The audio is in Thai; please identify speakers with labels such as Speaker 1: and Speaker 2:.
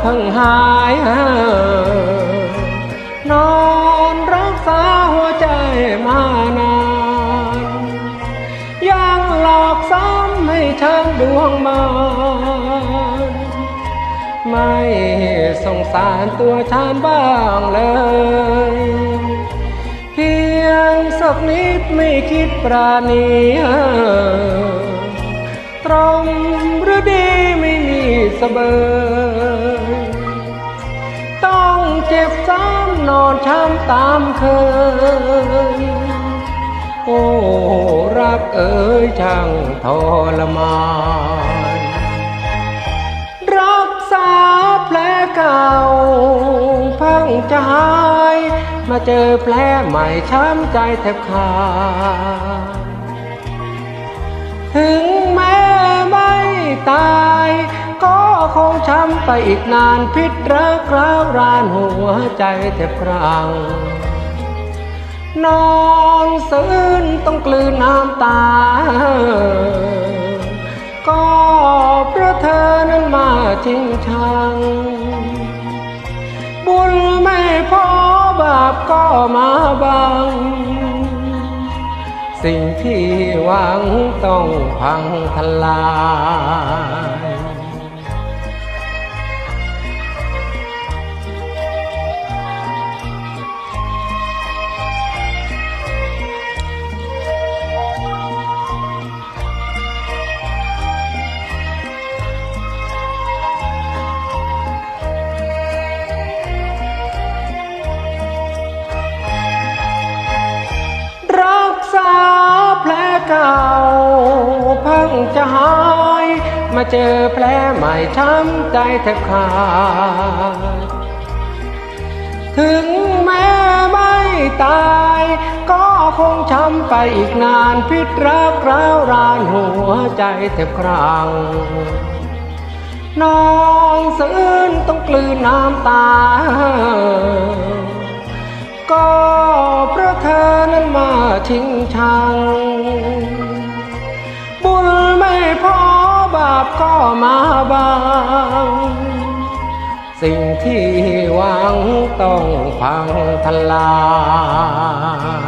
Speaker 1: เพิ่งหายนอนรักษาหัวใจมานานยังหลอกซ้ำให้ฉันดวงมานไม่สงสารตัวฉันบ้างเลยเพียงสักนิดไม่คิดปราณีตรงหรือดีไม่มีสเบอ เจ็บซ้ำนอนช้ำตามเคย โอ้รักเอ๋ยช่างทรมานรักษาแผลเก่าพิ่งจะหาย มาเจอแผลใหม่ช้ำใจแทบขาดถึงแม้ ช้ำไปอีกนานพิษรักร้าวรานหัวใจแทบครางนอนซื่นต้องกลืนน้ำตา ก็เพราะเธอนั้นมาจริงชัง บุญไม่พอบาปก็มาบัง สิ่งที่หวังต้องพังทลาย เก่าพิ่งจะหาย มาเจอแผลใหม่ช้ำใจแทบขาดถึงแม้ไม่ตาย ก็คงช้ำไปอีกนานพิษรักร้าวรานหัวใจแทบครางน้องสะอื้นต้องกลืนน้ำตา ก็เพราะเธอนั้นมาทิ้งชัง ก็มาบาง สิ่งที่หวังต้องพังทลาย